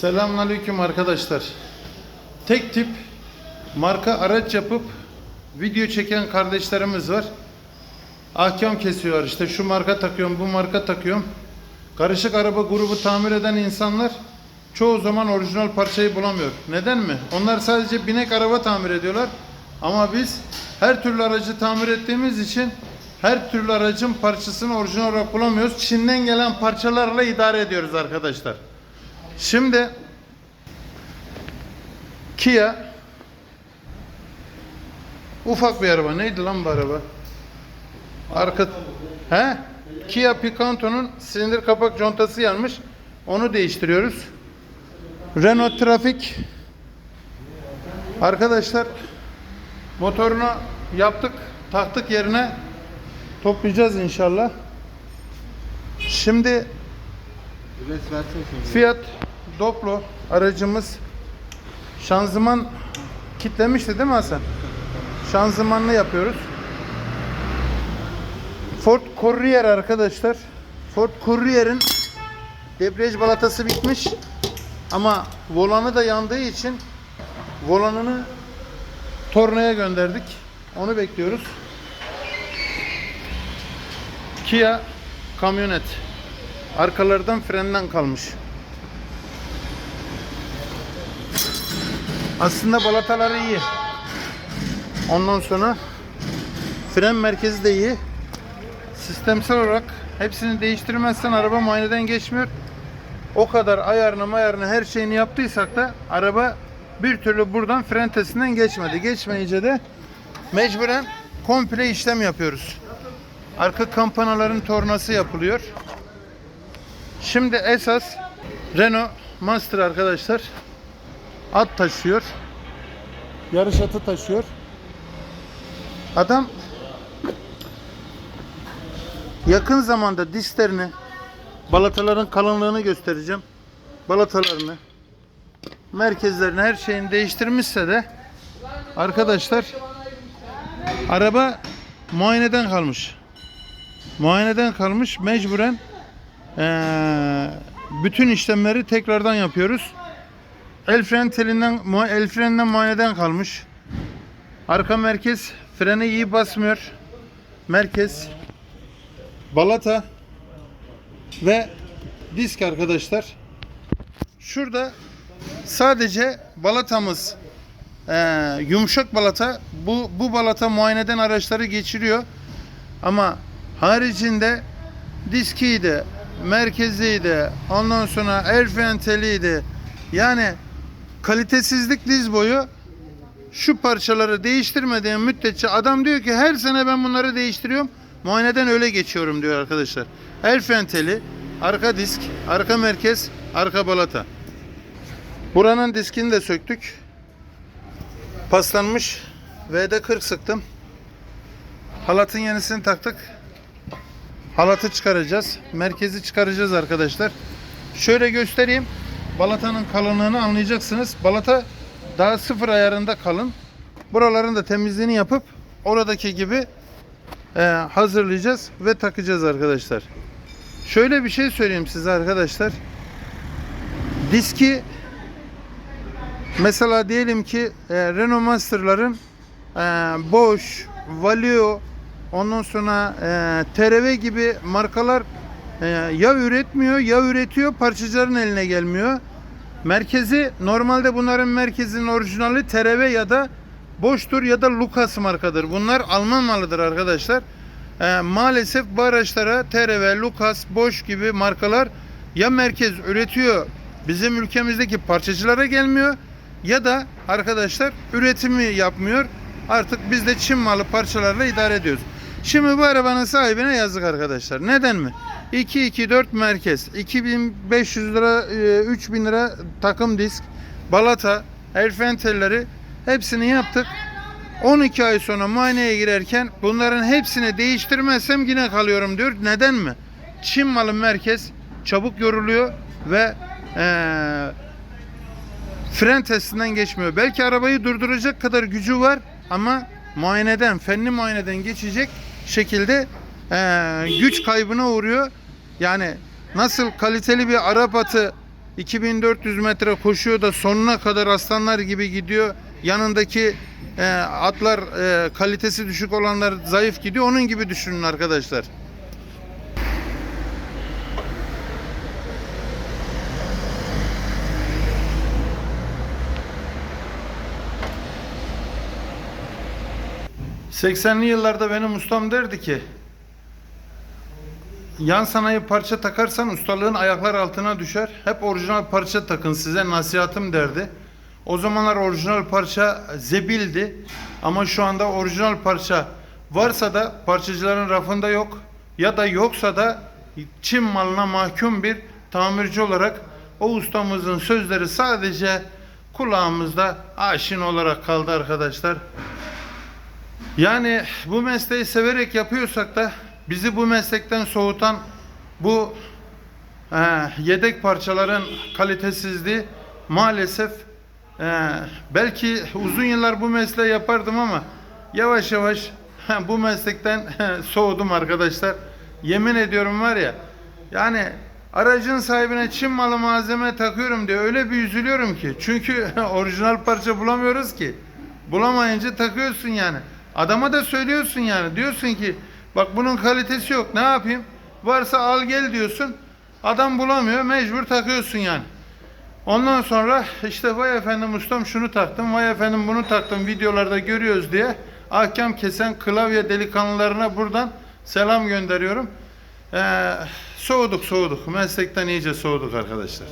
Selamünaleyküm arkadaşlar. Tek tip marka araç yapıp video çeken kardeşlerimiz var. Ahkam kesiyor işte şu marka takıyorum bu marka takıyorum. Karışık araba grubu tamir eden insanlar çoğu zaman orijinal parçayı bulamıyor. Neden mi? Onlar sadece binek araba tamir ediyorlar. Ama biz her türlü aracı tamir ettiğimiz için her türlü aracın parçasını orijinal olarak bulamıyoruz. Çin'den gelen parçalarla idare ediyoruz arkadaşlar. Şimdi Kia ufak bir araba. Neydi lan bu araba? Arka He? Kia Picanto'nun silindir kapak contası yanmış. Onu değiştiriyoruz. Renault Traffic Arkadaşlar motorunu yaptık, taktık yerine toplayacağız inşallah. Şimdi Res Doblo aracımız şanzıman kitlemişti değil mi Hasan? Şanzımanlı yapıyoruz. Ford Courier arkadaşlar. Ford Courier'in debriyaj balatası bitmiş. Ama volanı da yandığı için volanını tornaya gönderdik. Onu bekliyoruz. Kia kamyonet. Arkalardan frenden kalmış. Aslında balataları iyi. Ondan sonra fren merkezi de iyi. Sistemsel olarak hepsini değiştirmezsen araba muayeneden geçmiyor. O kadar ayarını mayarını her şeyini yaptıysak da araba bir türlü buradan fren testinden geçmedi. Geçmeyince de mecburen komple işlem yapıyoruz. Arka kampanaların tornası yapılıyor. Şimdi esas Renault Master arkadaşlar at taşıyor. Yarış atı taşıyor. Adam yakın zamanda disklerini balataların kalınlığını göstereceğim. Balatalarını merkezlerini her şeyini değiştirmişse de arkadaşlar araba muayeneden kalmış. Muayeneden kalmış mecburen ee, bütün işlemleri tekrardan yapıyoruz. El fren telinden, el freninden muayeneden kalmış. Arka merkez freni iyi basmıyor. Merkez balata ve disk arkadaşlar. Şurada sadece balatamız ee, yumuşak balata. Bu bu balata muayeneden araçları geçiriyor. Ama haricinde diskiydi, merkeziydi, ondan sonra el fren teliydi. Yani kalitesizlik diz boyu şu parçaları değiştirmediğim müddetçe adam diyor ki her sene ben bunları değiştiriyorum. Muayeneden öyle geçiyorum diyor arkadaşlar. El fren teli, arka disk, arka merkez, arka balata. Buranın diskini de söktük. Paslanmış. VD40 sıktım. Halatın yenisini taktık. Halatı çıkaracağız. Merkezi çıkaracağız arkadaşlar. Şöyle göstereyim. Balatanın kalınlığını anlayacaksınız. Balata daha sıfır ayarında kalın. Buraların da temizliğini yapıp oradaki gibi e, hazırlayacağız ve takacağız arkadaşlar. Şöyle bir şey söyleyeyim size arkadaşlar. Diski mesela diyelim ki e, Renault Master'ların e, Bosch, Valeo, ondan sonra e, TRV gibi markalar e, ya üretmiyor ya üretiyor parçacıların eline gelmiyor. Merkezi normalde bunların merkezinin orijinali TRV ya da Bosch'tur ya da Lucas markadır. Bunlar Alman malıdır arkadaşlar. E, maalesef bu araçlara TRV, Lucas, Bosch gibi markalar ya merkez üretiyor bizim ülkemizdeki parçacılara gelmiyor ya da arkadaşlar üretimi yapmıyor. Artık biz de Çin malı parçalarla idare ediyoruz. Şimdi bu arabanın sahibine yazık arkadaşlar. Neden mi? 224 merkez, 2500 lira, e, 3000 lira takım disk, balata, el fren telleri hepsini yaptık. 12 ay sonra muayeneye girerken bunların hepsini değiştirmezsem yine kalıyorum diyor. Neden mi? Çin malı merkez çabuk yoruluyor ve eee fren testinden geçmiyor. Belki arabayı durduracak kadar gücü var ama muayeneden, fenli muayeneden geçecek şekilde eee, güç kaybına uğruyor. Yani nasıl kaliteli bir Arap atı 2400 metre koşuyor da sonuna kadar aslanlar gibi gidiyor. Yanındaki e, atlar e, kalitesi düşük olanlar zayıf gidiyor. Onun gibi düşünün arkadaşlar. ...80'li yıllarda benim ustam derdi ki... Yan sanayi parça takarsan ustalığın ayaklar altına düşer. Hep orijinal parça takın size nasihatım derdi. O zamanlar orijinal parça zebildi. Ama şu anda orijinal parça varsa da parçacıların rafında yok. Ya da yoksa da Çin malına mahkum bir tamirci olarak o ustamızın sözleri sadece kulağımızda aşin olarak kaldı arkadaşlar. Yani bu mesleği severek yapıyorsak da bizi bu meslekten soğutan bu e, yedek parçaların kalitesizliği maalesef e, belki uzun yıllar bu mesleği yapardım ama yavaş yavaş bu meslekten soğudum arkadaşlar. Yemin ediyorum var ya yani aracın sahibine Çin malı malzeme takıyorum diye öyle bir üzülüyorum ki. Çünkü orijinal parça bulamıyoruz ki. Bulamayınca takıyorsun yani. Adama da söylüyorsun yani. Diyorsun ki bak bunun kalitesi yok. Ne yapayım? Varsa al gel diyorsun. Adam bulamıyor. Mecbur takıyorsun yani. Ondan sonra işte vay efendim ustam şunu taktım. Vay efendim bunu taktım. Videolarda görüyoruz diye ahkam kesen klavye delikanlılarına buradan selam gönderiyorum. Ee, soğuduk soğuduk. Meslekten iyice soğuduk arkadaşlar.